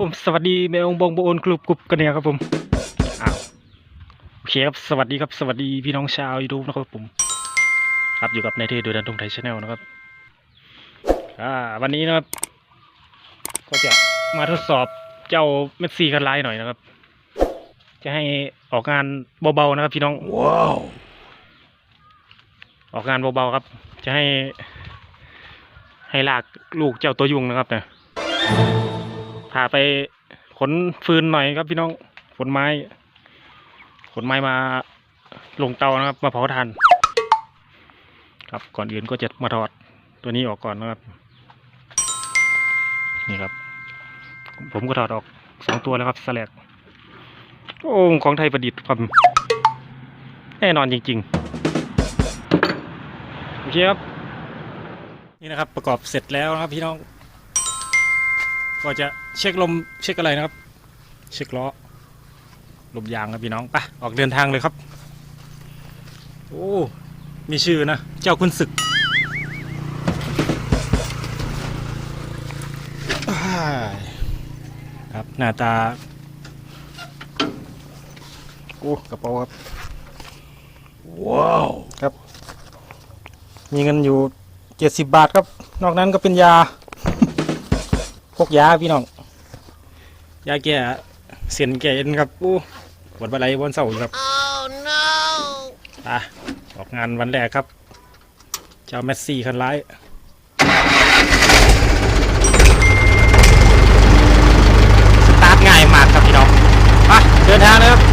ผมสวัสดีแมวบองโบโอนกลุ่มกลุ่มกันเนี่ยครับผมอ้าวโอเคครับสวัสดีครับสวัสดีพี่น้องชาวยูทูบนะครับผมครับอยู่กับนายเทดูดันทงไทยชาแนลนะครับอ่าวันนี้นะครับ ก็จะมาทดสอบเจ้าเมสซี่กันไลน์หน่อยนะครับ จะให้ออกงานเบาๆนะครับ พี่น้องว้าวออกงานเบาๆครับ จะให้ ให้ลากลูกเจ้าตัวยุงนะครับเนี่ย พาไปขนฟืนหน่อยครับพี่น้องขนไม้ ขนไม้มาลงเตานะครับ มาเผาถ่านครับก่อนอื่นก็จะมาถอดตัวนี้ออกก่อนนะครับ นี่ครับ ผมก็ถอดออกสองตัวแล้วครับสแลกโอ้ของไทยประดิษฐ์ครับแน่นอนจริงๆโอเคครับ นี่นะครับประกอบเสร็จแล้วนะครับพี่น้อง ก็จะ เช็คลมเช็คอะไรนะครับ เช็คล้อลมยางครับพี่น้องไปออกเดินทางเลยครับ โอ้มีชื่อนะ เจ้าคุณศึกอ้ายครับหน้าตาโอ้กระเป๋าครับ ว้าว ครับ มีเงินอยู่เจ็ดสิบบาทครับ นอกนั้นก็เป็นยา พวกยาพี่น้อง ยาแก้เสียนแก่เอ็นครับอู้ปวดบะไรวันเสาร์อยู่ครับ Oh no! อะออกงานวันแรกครับ เจ้าแมสซี่คันร้ายสตาร์ทง่ายมากครับพี่น้องไปเดินทางเลยครับ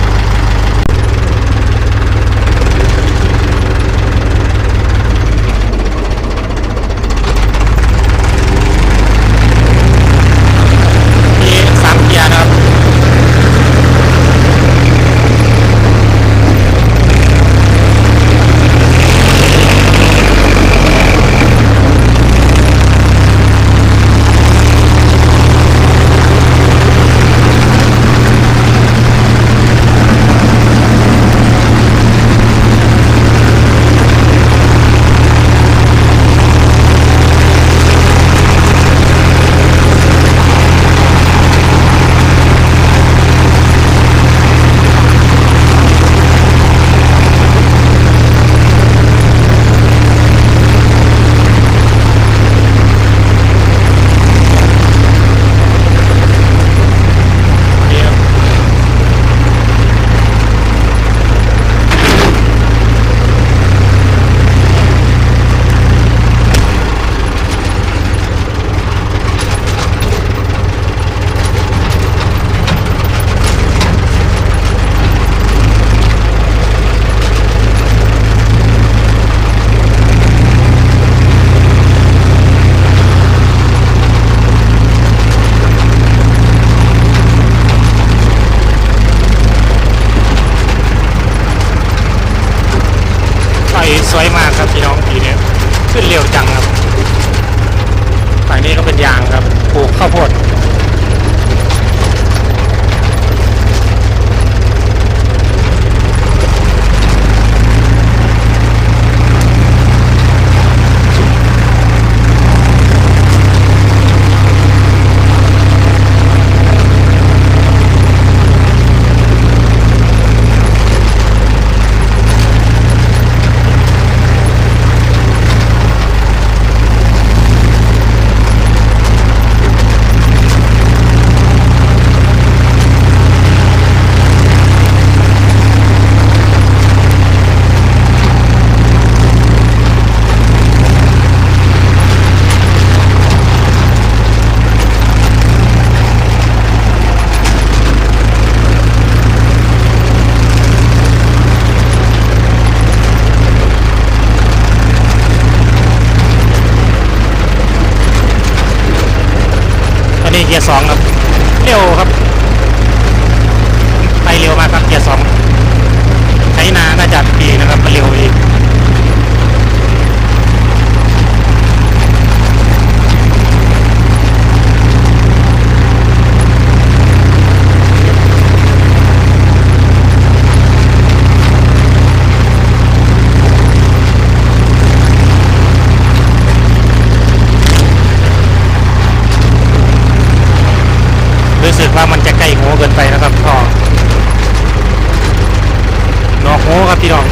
อนอกหูครับพี่น้อง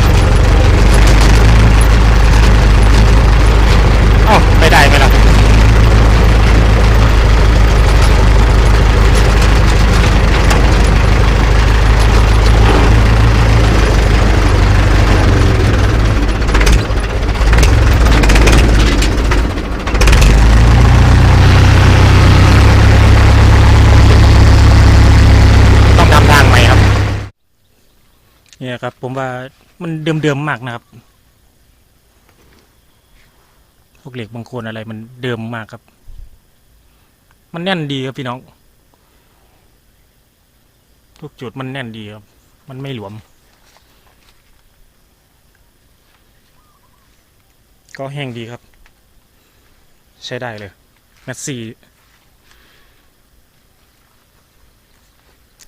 อ๋อไปได้ไหมล่ะ ต้องทำทางใหม่ครับ เนี่ยครับ ผมว่ามันเดิมๆมากนะครับ พวกเหล็กบางคนอะไรมันเดิมมากครับ มันแน่นดีครับพี่น้อง ทุกจุดมันแน่นดีครับ มันไม่หลวม ก็แห้งดีครับ ใช้ได้เลยแมสซี่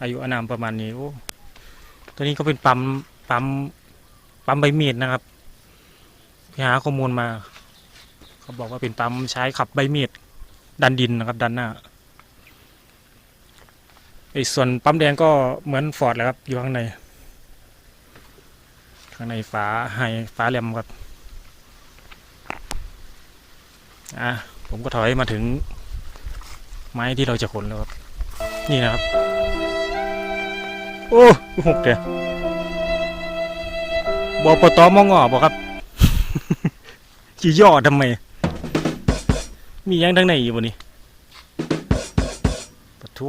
อายุอนามประมาณนี้โอ้ ตัวนี้ก็เป็นปั๊มปั๊มปั๊มใบมีดนะครับไปหาข้อมูลมา เขาบอกว่าเป็นปั๊มใช้ขับใบมีดดันดินนะครับ ดันหน้าไอ้ส่วนปั๊มแดงก็เหมือนฟอร์ดแหละครับ อยู่ข้างใน ข้างในฝาไฮฝาแหลมครับอะผมก็ถอยมาถึงไม้ที่เราจะขนแล้วครับ นี่นะครับ โอ้หกเดียบอปตอมองอบอกครับจีย่อทำไม มีหยังทั้งในอยู่บนนี้ปะทุ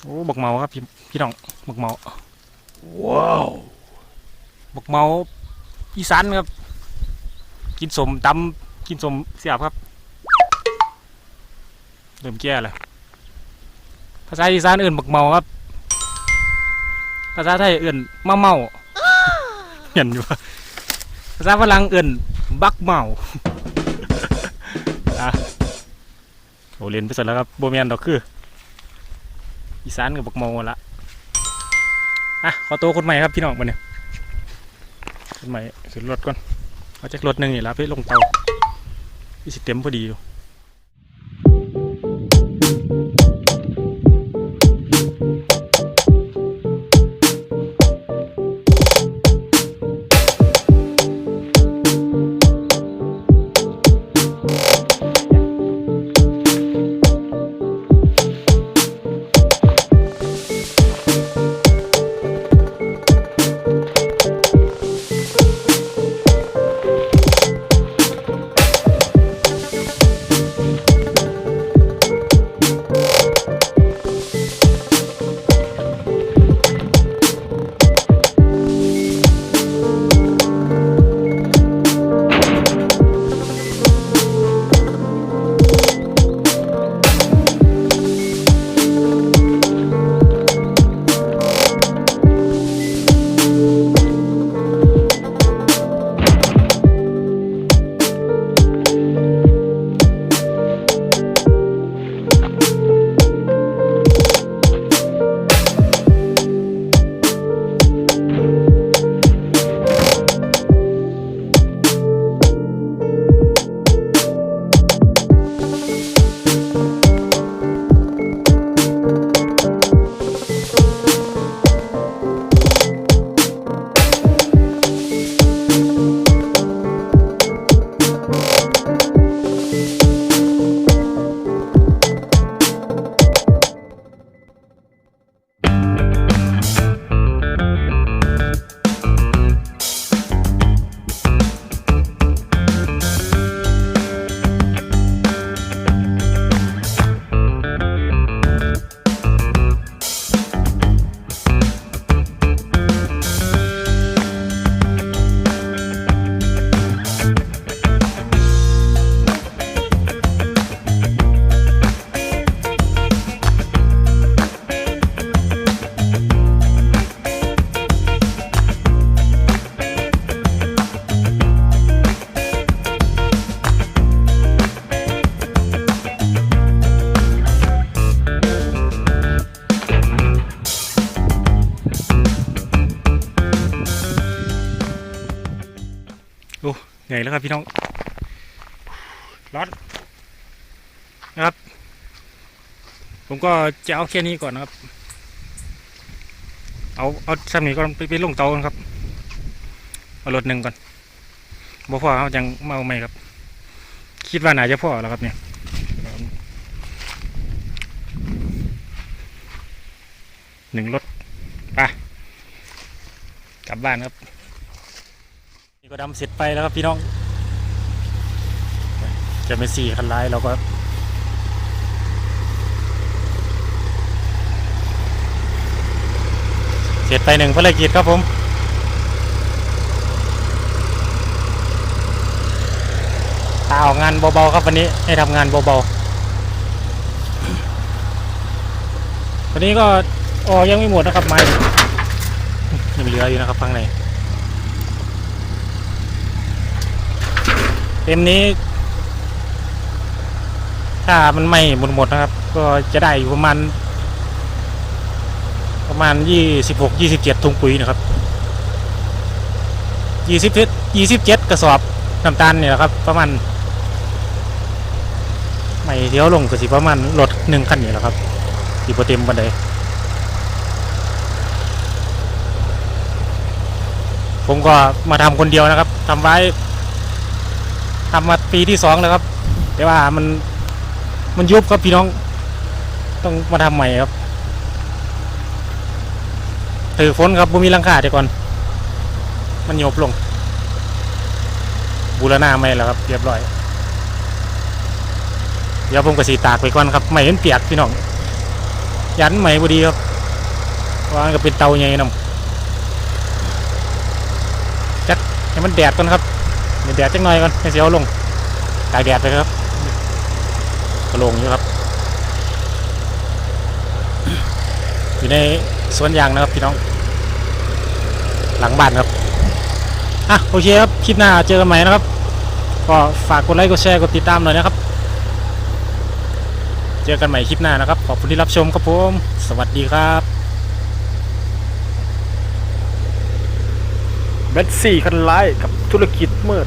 โอ้บักเมาครับพี่พี่น้องบักเมา ว้าวบักเมาอีสานครับ กินสมตำกินสมเสียบครับ เริ่มแก่แล้วภาษาอีสานเอื่นบักเมาครับ ภาษาไทยเอื่นมาเมาเห็นอยู่ปะภาษาฝรั่งเอื่นบักเมาอะโอเรียนไปเสร็จแล้วครับโบเมียนดอกคือ อีสานกับบักเมาละอะขอตัวคนใหม่ครับพี่น้องมาเนี่ยคนใหม่ขึ้นรถก่อนเอาจากรถหนึ่งนี่ละไปลงเตาพี่สิเต็มพอดีอยู่ เหนื่อยแล้วครับพี่น้องร้อนนะครับ ผมก็จะเอาแค่นี้ก่อนนะครับ เอาเอาซ้ำนี้ก็ไปไปลงเตาก่อนครับ เอารถหนึ่งก่อนบ่พอเขาจังมาเอาใหม่ครับ คิดว่าน่าจะพอแล้วครับเนี่ยหนึ่งรถไปกลับบ้านครับ นี่ก็ดำเสร็จไปแล้วครับพี่น้อง จะเป็นสี่คันร้ายเราก็เสร็จไปหนึ่งภารกิจครับผมตาออกงานเบาๆครับวันนี้ให้ทำงานเบาๆวันนี้ก็ออกยังไม่หมดนะครับไม้ยังเหลืออยู่นะครับข้างใน เต็มนี้ ถ้ามันไม่หมดหมดนะครับ ก็จะได้อยู่ประมาณ ประมาณยี่สิบหกยี่สิบเจ็ดถุงปุ๋ยนะครับยี่สิบเจ็ดยี่สิบเจ็ดกระสอบน้ำตาลเนี่ยแหละครับ ประมาณไม่เที่ยวลงก็สิประมาณรถหนึ่งคันนี่แหละครับสีโปเต็มบันไดผมก็มาทำคนเดียวนะครับทำไว้ ทำมาปีที่สองแล้วครับ แต่ว่ามันมันยุบครับพี่น้อง ต้องมาทำใหม่ครับ ถือฝนครับบ่มีลังคาเดี๋ยวก่อน มันโยบลง บูรณาไม่แล้วครับ เรียบร้อย เดี๋ยวผมก็สีตากไปก่อนครับไม่เห็นเปียกพี่น้อง ยันใหม่พอดีครับวางก็เป็นเตาใหญ่นำจักให้มันแดดก่อนครับ แดดจักหน่อยก่อนให้เสียวลงตากแดดไปครับกระโลงอยู่ครับ อยู่ในสวนยางนะครับพี่น้อง หลังบ้านครับอะโอเคครับคลิปหน้าเจอกันใหม่นะครับ ก็ฝากกดไลค์กดแชร์กดติดตามหน่อยนะครับ เจอกันใหม่คลิปหน้านะครับ ขอบคุณที่รับชมครับผมสวัสดีครับเบสซี่คันไลกับ ธุรกิจมืด